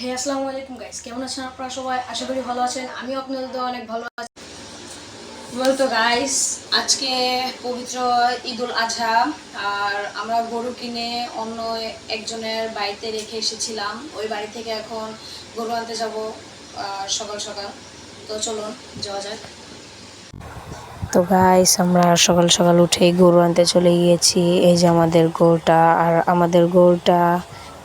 হে, আসসালামু আলাইকুম গাইস কেমন আছেন আপনারা সবাই? আশা করি ভালো আছেন। আমিও আপনাদের তো অনেক ভালো আছি। বলতো গাইস আজকে পবিত্র ঈদুল আজহা, আর আমরা গরু কিনে অন্য একজনের বাড়িতে রেখে এসেছিলাম। ওই বাড়ি থেকে এখন গরু আনতে যাব সকাল সকাল। তো চলুন, যাওয়া যাক। তো গাইস আমরা সকাল সকাল উঠেই গরু আনতে চলে গিয়েছি। এই যে আমাদের গরুটা, আর আমাদের গরুটা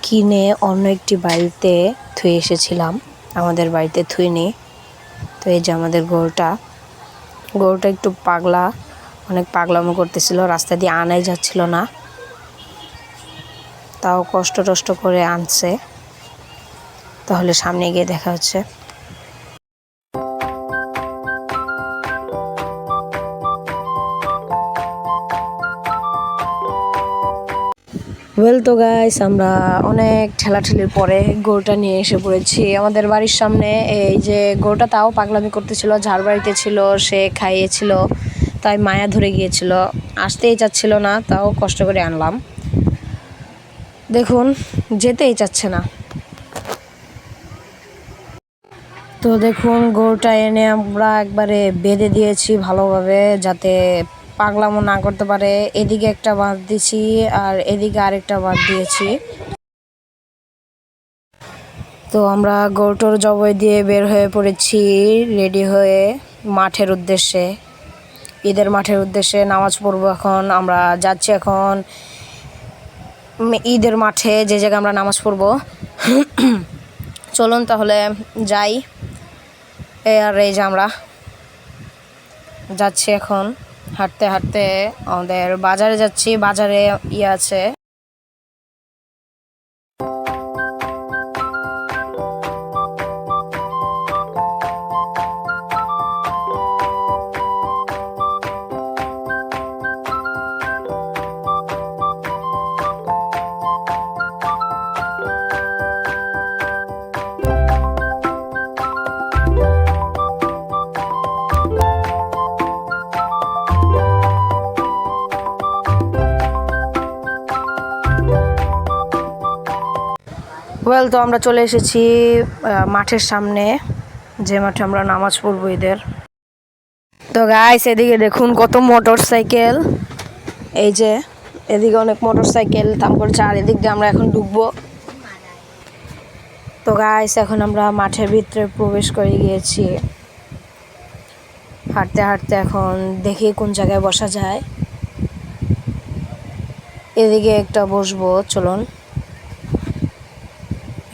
কিনে অন্য একটি বাড়িতে থুয়ে এসেছিলাম, আমাদের বাড়িতে থুইনি। তো এই যে আমাদের গরুটা গরুটা একটু পাগলা, অনেক পাগলামো করতেছিল, রাস্তা দিয়ে আনাই যাচ্ছিল না। তাও কষ্ট টষ্ট করে আনছে। তাহলে সামনে গিয়ে দেখা হচ্ছে। ওয়েল তো গাইস আমরা অনেক ঠেলাঠেলির পরে গরুটা নিয়ে এসে পড়েছি। আমাদের বাড়ির সামনে এই যে গরুটা তাও পাগলামি করতেছিল, ঝাড় বাড়িতে ছিল, সে খাইয়েছিল, তাই মায়া ধরে গিয়েছিল। আসতেই চাচ্ছিল না, তাও কষ্ট করে আনলাম। দেখুন, যেতেই চাচ্ছে না। তো দেখুন, গরুটা এনে আমরা একবারে বেঁধে দিয়েছি ভালোভাবে, যাতে পাগলামো না করতে পারে। এদিকে একটা বাঁধ দিয়েছি আর এদিকে আরেকটা বাঁধ দিয়েছি। তো আমরা গরুটোর জবই দিয়ে বের হয়ে পড়েছি রেডি হয়ে মাঠের উদ্দেশ্যে। ঈদের মাঠের উদ্দেশ্যে নামাজ পড়ব এখন, আমরা যাচ্ছি এখন ঈদের মাঠে যে জায়গায় আমরা নামাজ পড়ব। চলুন তাহলে যাই। এ আর এই যে আমরা যাচ্ছি এখন। হাঁটতে হাঁটতে আমাদের বাজারে যাচ্ছি। বাজারে ইয়ে আছে। ওয়েল তো আমরা চলে এসেছি মাঠের সামনে, যে মাঠে আমরা নামাজ পড়ব ঈদের। তো গাইস এদিকে দেখুন কত মোটর সাইকেল এই যে, এদিকে অনেক মোটর সাইকেল তারপর চার এদিক দিয়ে আমরা এখন ঢুকবো। তো গাইস এখন আমরা মাঠের ভিতরে প্রবেশ করে গিয়েছি। হাঁটতে হাঁটতে এখন দেখি কোন জায়গায় বসা যায়। এদিকে একটা বসবো, চলুন।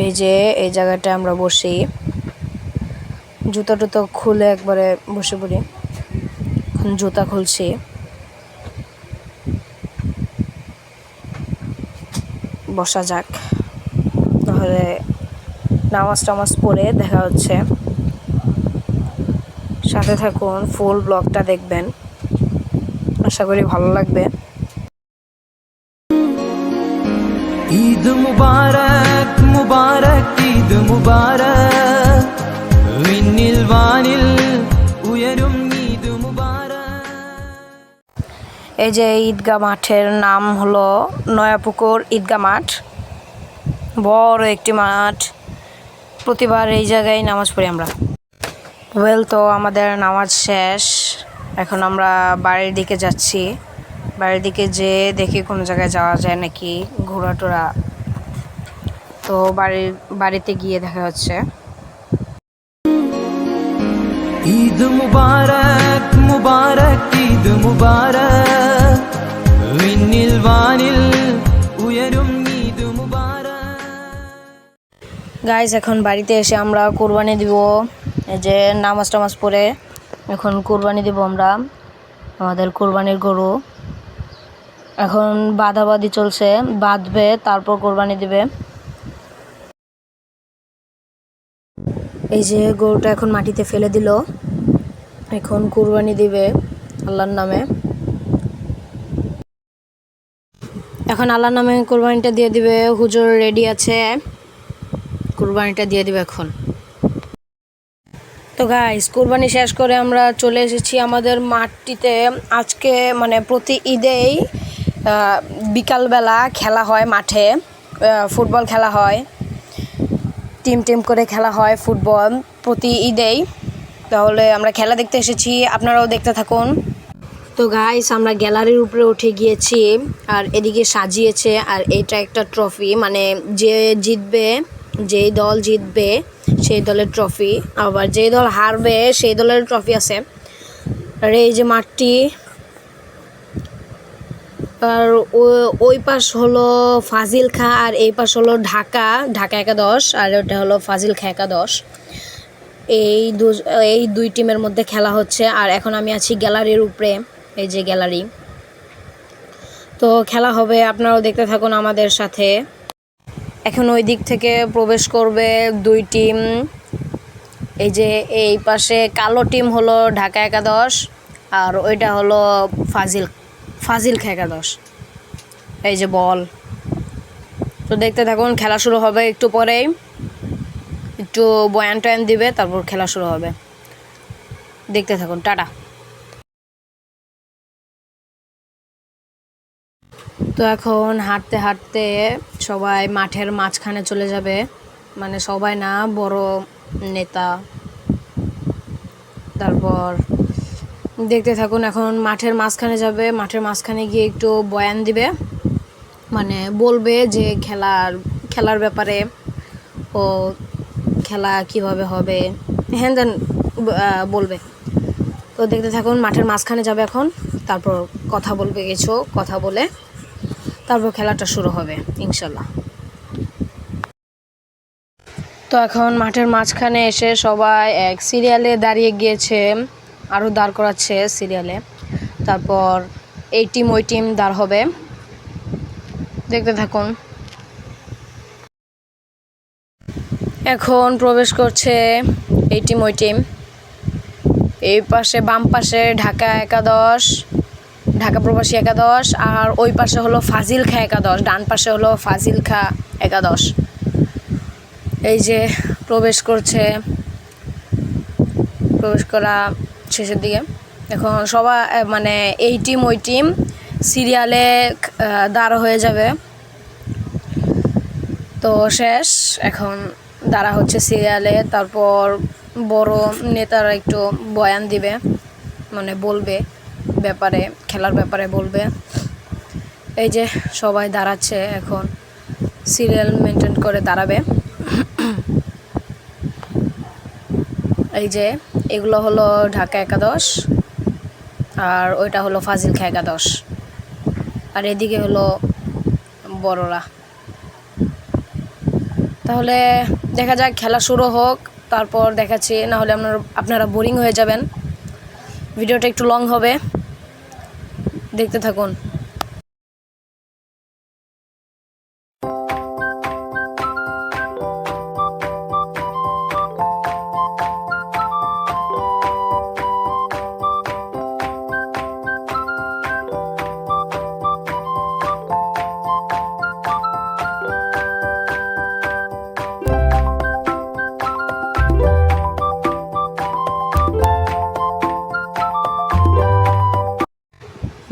এই যে এই জায়গাটা আমরা বসি। জুতা টুতো খুলে একবারে বসে পড়ি। এখন জুতা খুলছি। বসা যাক। তাহলে নামাজ টামাজ পড়ে দেখা হচ্ছে। সাথে থাকুন ফুল ব্লগটা দেখবেন। আশা করি ভালো লাগবে। ঈদ মুবারক মুবারক ঈদ মুবারক വിണ്ണിൽ വാനിൽ ഉയരും ঈদ মুবারক এই যে ঈদগাহ মাঠের নাম হলো নয়াপুকুর ঈদগাহ মাঠ বড় একটি মাঠ প্রতিবার এই জায়গায় নামাজ পড়ি আমরা ওয়েল তো আমাদের নামাজ শেষ এখন আমরা বাড়ির দিকে যাচ্ছি বাড়ির দিকে যে দেখি কোনো জায়গায় যাওয়া যায় নাকি ঘোরা টোরা তো বাড়ির বাড়িতে গিয়ে দেখা হচ্ছে ঈদ মুবারক মুবারক ঈদ মুবারক വിണ്ണിൽ വാനിൽ ഉയരും ঈদ মুবারক গাইজ এখন বাড়িতে এসে আমরা কোরবানি দিব এই যে নামাজ টামাজ পড়ে এখন কোরবানি দিব আমরা আমাদের কোরবানির গরু এখন বাঁধাবাদি চলছে, বাঁধবে, তারপর কোরবানি দিবে। এই যে গরুটা এখন মাটিতে ফেলে দিল, এখন কোরবানি দিবে আল্লাহর নামে। এখন আল্লাহর নামে কোরবানিটা দিয়ে দিবে, হুজুর রেডি আছে। কোরবানিটা দিয়ে দিবে এখন। তো গাইস কোরবানি শেষ করে আমরা চলে এসেছি আমাদের মাঠটিতে। আজকে মানে প্রতি ঈদেই বিকালবেলা খেলা হয় মাঠে ফুটবল খেলা হয়, টিম টিম করে খেলা হয় ফুটবল প্রতি ঈদেই। তাহলে আমরা খেলা দেখতে এসেছি, আপনারাও দেখতে থাকুন। তো গাইস আমরা গ্যালারির উপরে উঠে গিয়েছি আর এদিকে সাজিয়েছে আর এটা একটা ট্রফি মানে যে জিতবে, যেই দল জিতবে, সেই দলের ট্রফি আবার যেই দল হারবে, সেই দলের ট্রফি আছে। আর এই যে মাঠটি আর ওই পাশ হলো ফাজিল খা আর এই পাশ হলো ঢাকা ঢাকা একাদশ আর ওটা হলো ফাজিল খা একাদশ। এই দু, এই দুই টিমের মধ্যে খেলা হচ্ছে আর এখন আমি আছি গ্যালারির উপরে, এই যে গ্যালারি। তো খেলা হবে, আপনারাও দেখতে থাকুন আমাদের সাথে। এখন ওই দিক থেকে প্রবেশ করবে দুই টিম। এই যে এই পাশে কালো টিম হলো ঢাকা একাদশ আর ওইটা হলো ফাজিল ফাজিল খা একাদশ এই যে বল। তো দেখতে থাকুন, খেলা শুরু হবে একটু পরেই। একটু বয়ান টয়ান দিবে, তারপর খেলা শুরু হবে। দেখতে থাকুন, টাটা। তো এখন হাঁটতে হাঁটতে সবাই মাঠের মাঝখানে চলে যাবে। মানে সবাই না, বড় নেতা। তারপর দেখতে থাকুন, এখন মাঠের মাঝখানে যাবে, মাঠের মাঝখানে গিয়ে একটু বয়ান দিবে। মানে বলবে যে খেলার খেলার ব্যাপারে ও খেলা কীভাবে হবে হ্যান দেন বলবে। তো দেখতে থাকুন, মাঠের মাঝখানে যাবে এখন, তারপর কথা বলবে কিছু, কথা বলে তারপর খেলাটা শুরু হবে, ইনশাল্লাহ। তো এখন মাঠের মাঝখানে এসে সবাই এক সিরিয়ালে দাঁড়িয়ে গিয়েছে। আরও দাঁড় করাচ্ছে সিরিয়ালে তারপর এই টিম ওই টিম দাঁড় হবে। দেখতে থাকুন। এখন প্রবেশ করছে এই টিম ওই টিম এই পাশে, বাম পাশে ঢাকা একাদশ, ঢাকা প্রবাসী একাদশ, আর ওই পাশে হলো ফাজিল খা একাদশ, ডান পাশে হলো ফাজিল খা একাদশ। এই যে প্রবেশ করছে, প্রবেশ করা শেষের দিকে। এখন সবাই মানে এই টিম, ওই টিম সিরিয়ালে দাঁড়া হয়ে যাবে। তো শেষ। এখন দাঁড়া হচ্ছে সিরিয়ালে। তারপর বড় নেতারা একটু বয়ান দিবে মানে বলবে ব্যাপারে, খেলার ব্যাপারে বলবে। এই যে সবাই দাঁড়াচ্ছে এখন। সিরিয়াল মেনটেন করে দাঁড়াবে। এই যে, এগুলো হলো ঢাকা একাদশ আর ওইটা হলো ফাজিল খা একাদশ। আর এদিকে হলো বড়রা তাহলে দেখা যাক, খেলা শুরু হোক, তারপর দেখাচ্ছি, না হলে আপনারা আপনারা বোরিং হয়ে যাবেন। ভিডিওটা একটু লং হবে। দেখতে থাকুন।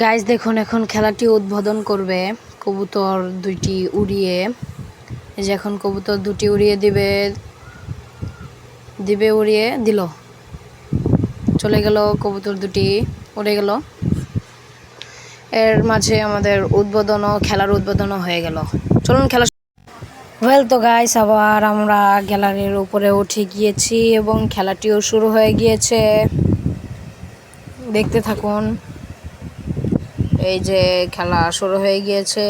গাইজ দেখুন, এখন খেলাটি উদ্বোধন করবে কবুতর দুইটি উড়িয়ে। এই যে এখন কবুতর দুটি উড়িয়ে দিবে দিবে উড়িয়ে, দিল। চলে গেল কবুতর দুটি, উড়ে গেল। এর মাঝে আমাদের উদ্বোধনও, খেলার উদ্বোধনও হয়ে গেল। চলুন খেলা ওয়েল তো গাইস আবার আমরা গ্যালারির উপরে উঠে গিয়েছি এবং খেলাটিও শুরু হয়ে গিয়েছে। দেখতে থাকুন। এই যে খেলা শুরু হয়ে গিয়েছে।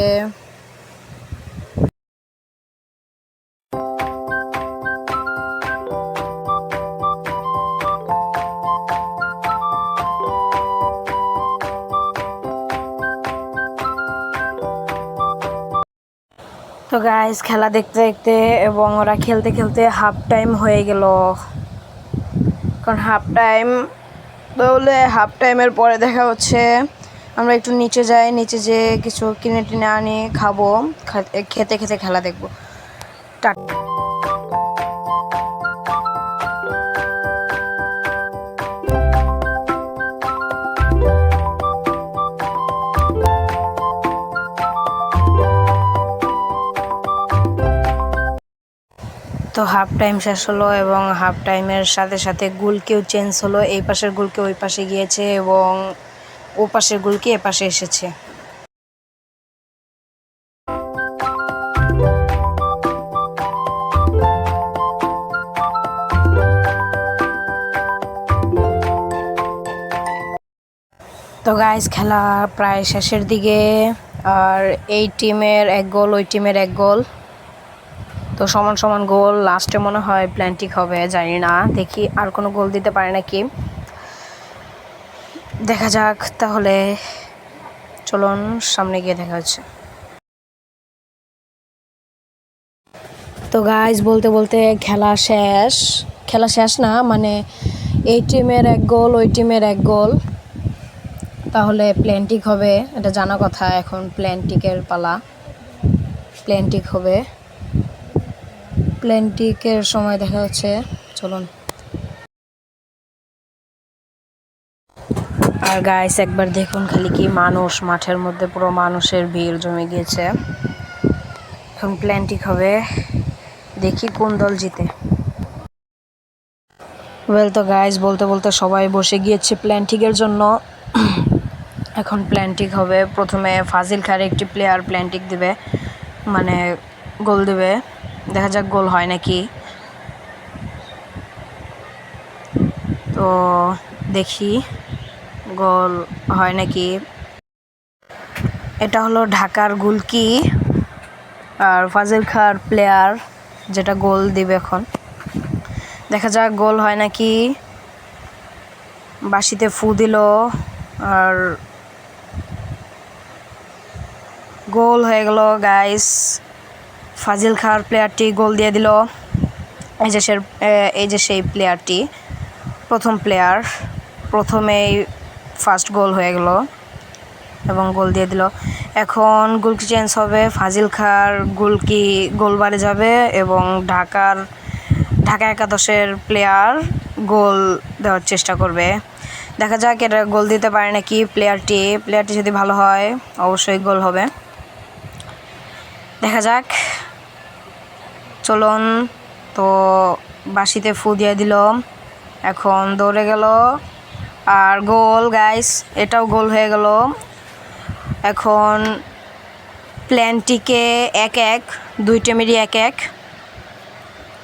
তো গাইস খেলা দেখতে দেখতে এবং ওরা খেলতে খেলতে হাফ টাইম হয়ে গেল। কারণ হাফ টাইম তাহলে হাফ টাইমের পরে দেখা হচ্ছে। আমরা একটু নিচে যাই, নিচে যেয়ে কিছু কিনে টিনে আনি, খাব খেতে খেতে খেলা দেখব। টাটা। তো হাফ টাইম শেষ হলো এবং হাফ টাইমের সাথে সাথে গুলকেও চেঞ্জ হলো। এই পাশের গুলকে ওই পাশে গিয়েছে এবং ও পাশের গুলকে এ পাশে এসেছে। তো গাইজ খেলা প্রায় শেষের দিকে, আর এই টিমের এক গোল, ওই টিমের এক গোল। তো সমান সমান গোল লাস্টে মনে হয় প্ল্যান্টিক হবে, জানি না। দেখি আর কোনো গোল দিতে পারে নাকি। দেখা যাক, তাহলে চলুন সামনে গিয়ে দেখা হচ্ছে। তো গাইজ বলতে বলতে খেলা শেষ। খেলা শেষ না মানে এই টিমের এক গোল ওই টিমের এক গোল তাহলে প্ল্যান্টিক হবে, এটা জানা কথা, এখন প্ল্যান্টিকের পালা। প্ল্যান্টিক হবে। প্ল্যান্টিকের সময় দেখা হচ্ছে, চলুন। আর গাইস একবার দেখুন খালি কি মানুষ, মাঠের মধ্যে পুরো মানুষের ভিড় জমে গিয়েছে। এখন প্ল্যান্টিক হবে। দেখি কোন দল জিতে। ওয়েল তো গাইস বলতে বলতে সবাই বসে গিয়েছে প্ল্যান্টিকের জন্য। এখন প্ল্যান্টিক হবে। প্রথমে ফাজিল খার একটি প্লেয়ার প্ল্যান্টিক দিবে। মানে গোল দেবে। দেখা যাক গোল হয় নাকি। তো দেখি। গোল হয় নাকি? এটা হলো ঢাকার গুলকি আর ফাজিল খার প্লেয়ার যেটা গোল দিবে এখন। দেখা যাক গোল হয় নাকি। বাসিতে ফু দিল আর গোল হয়ে গেল গাইস ফাজিল খার প্লেয়ারটি গোল দিয়ে দিল। এই যে সে এই যে সেই প্লেয়ারটি প্রথম প্লেয়ার প্রথমেই ফার্স্ট গোল হয়ে গেল এবং গোল দিয়ে দিল। এখন গোলকি চেঞ্জ হবে? ফাজিল খার গোলকি গোলবারে যাবে? এবং ঢাকার, ঢাকা একাদশের প্লেয়ার গোল দেওয়ার চেষ্টা করবে। দেখা যাক এটা গোল দিতে পারে নাকি প্লেয়ারটি প্লেয়ারটি যদি ভালো হয়, অবশ্যই গোল হবে। দেখা যাক। চলুন, তো বাসিতে ফু দিয়ে দিল। এখন দৌড়ে গেল। আর গোল গাইস এটাও গোল হয়ে গেল। এখন প্ল্যানটিকে এক এক, দুই টিমেরই এক এক।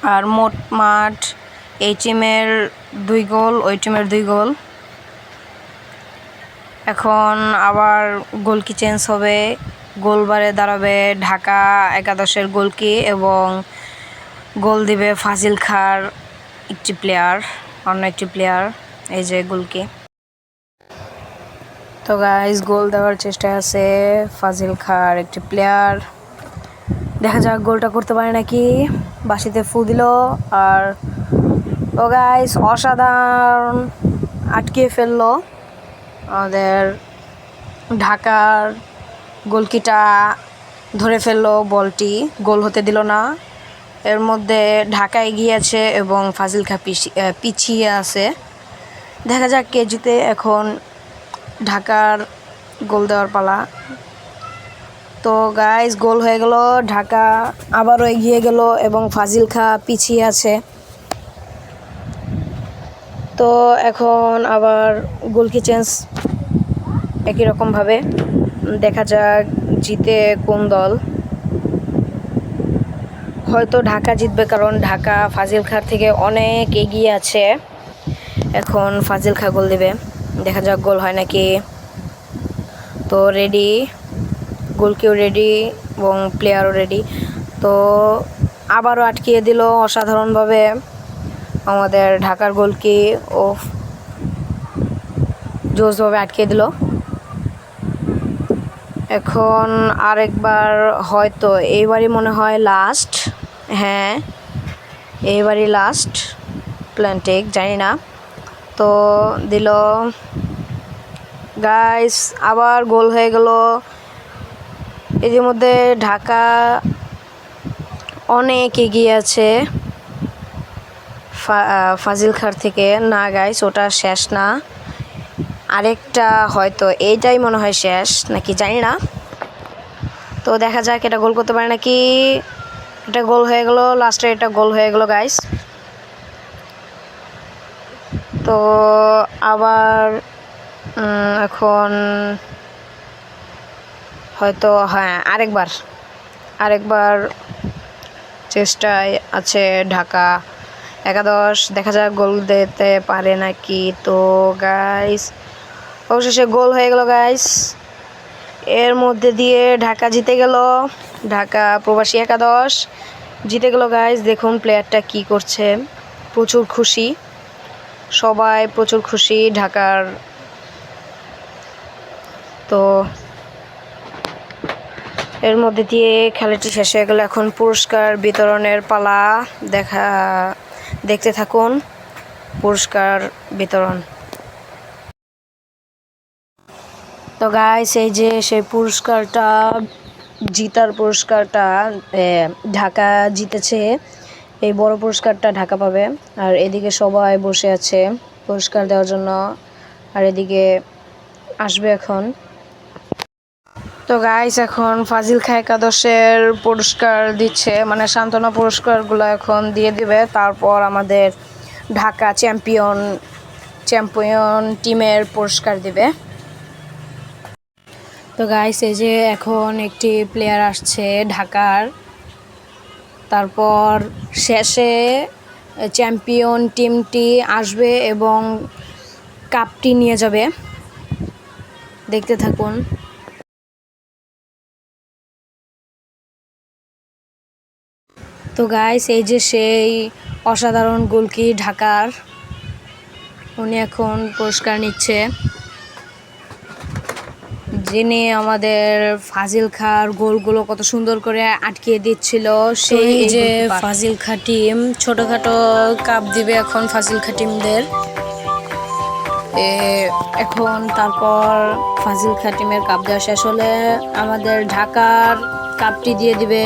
আর মোট মাঠ, এই টিমের দুই গোল, ওই টিমের দুই গোল। এখন আবার গোলকি চেঞ্জ হবে? গোলবারে দাঁড়াবে ঢাকা একাদশের গোলকি এবং গোল দিবে ফাজিল খার একটি প্লেয়ার অন্য একটি প্লেয়ার এই যে গোলকি। তো গাইজ গোল দেওয়ার চেষ্টা আছে ফাজিল খার একটি প্লেয়ার দেখা যাক গোলটা করতে পারে নাকি। বাসিতে ফু দিল আর ও গাইস অসাধারণ আটকে ফেলল আমাদের ঢাকার গোলকিটা ধরে ফেলল বলটি। গোল হতে দিল না। এর মধ্যে ঢাকা এগিয়ে আছে এবং ফাজিল খা পিছিয়ে আছে। দেখা যাক কে জিতে এখন ঢাকার গোল দেওয়ার পালা। তো গাইস গোল হয়ে গেল, ঢাকা আবারও এগিয়ে গেল এবং ফাজিল খা পিছিয়ে আছে। তো এখন আবার গোলকি চেঞ্জ একই রকমভাবে। দেখা যাক জিতে কোন দল। হয়তো ঢাকা জিতবে, কারণ ঢাকা ফাজিল খার থেকে অনেক এগিয়ে আছে। এখন ফাজিল খা গোল দেবে। দেখা যাক গোল হয় নাকি। তো রেডি গোলকিও রেডি এবং প্লেয়ারও রেডি তো আবারও আটকিয়ে দিল অসাধারণভাবে আমাদের ঢাকার গোলকি। ও জোসভাবে আটকে দিল। এখন আরেকবার হয়তো, এইবারই মনে হয় লাস্ট হ্যাঁ এইবারই লাস্ট প্ল্যান্টিক জানি না। তো দিল গাইস আবার গোল হয়ে গেল। এর মধ্যে ঢাকা অনেক এগিয়ে আছে ফাজিল খার থেকে। না গাইস ওটা শেষ না। আরেকটা হয়তো এইটাই মনে হয় শেষ, নাকি জানি না। তো দেখা যাক এটা গোল করতে পারে নাকি। এটা গোল হয়ে গেল, লাস্টে এটা গোল হয়ে গেল গাইস তো আবার এখন হয়তো হ্যাঁ আরেকবার আরেকবার চেষ্টায় আছে ঢাকা একাদশ। দেখা যাক গোল দিতে পারে নাকি। তো গাইস অবশেষে গোল হয়ে গেল গাইস এর মধ্যে দিয়ে ঢাকা জিতে গেল। ঢাকা প্রবাসী একাদশ। জিতে গেল গাইস দেখুন প্লেয়ারটা কি করছে। প্রচুর খুশি। সবাই প্রচুর খুশি, ঢাকার তো এর মধ্যে দিয়ে খেলাটি শেষ হয়ে গেল। এখন পুরস্কার বিতরণের পালা দেখা, দেখতে থাকুন পুরস্কার বিতরণ। তো গাইস এই যে সেই পুরস্কারটা, জিতার পুরস্কারটা ঢাকা জিতেছে। এই বড় পুরস্কারটা ঢাকা পাবে। আর এদিকে সবাই বসে আছে পুরস্কার দেওয়ার জন্য। আর এদিকে আসবে এখন। তো গাইস এখন ফাজিল খা একাদশের পুরস্কার দিচ্ছে। মানে সান্ত্বনা পুরস্কারগুলো এখন দিয়ে দিবে। তারপর আমাদের ঢাকা চ্যাম্পিয়ন চ্যাম্পিয়ন টিমের পুরস্কার দিবে। তো গাইস এই যে এখন একটি প্লেয়ার আসছে ঢাকার। তারপর শেষে চ্যাম্পিয়ন টিমটি আসবে এবং কাপটি নিয়ে যাবে। দেখতে থাকুন। তো গাইস এই যে সেই অসাধারণ গোলকি ঢাকার? উনি এখন পুরস্কার নিচ্ছে। যিনি আমাদের ফাজিল খার গোলগুলো কত সুন্দর করে আটকে দিচ্ছিল সেই যে ফাজিল খা টিম ছোটখাটো কাপ দিবে এখন ফাজিল খা টিমদের। এ, এখন তারপর ফাজিল খা টিমের কাপ দেওয়া শেষ হলে আমাদের ঢাকার কাপটি দিয়ে দিবে।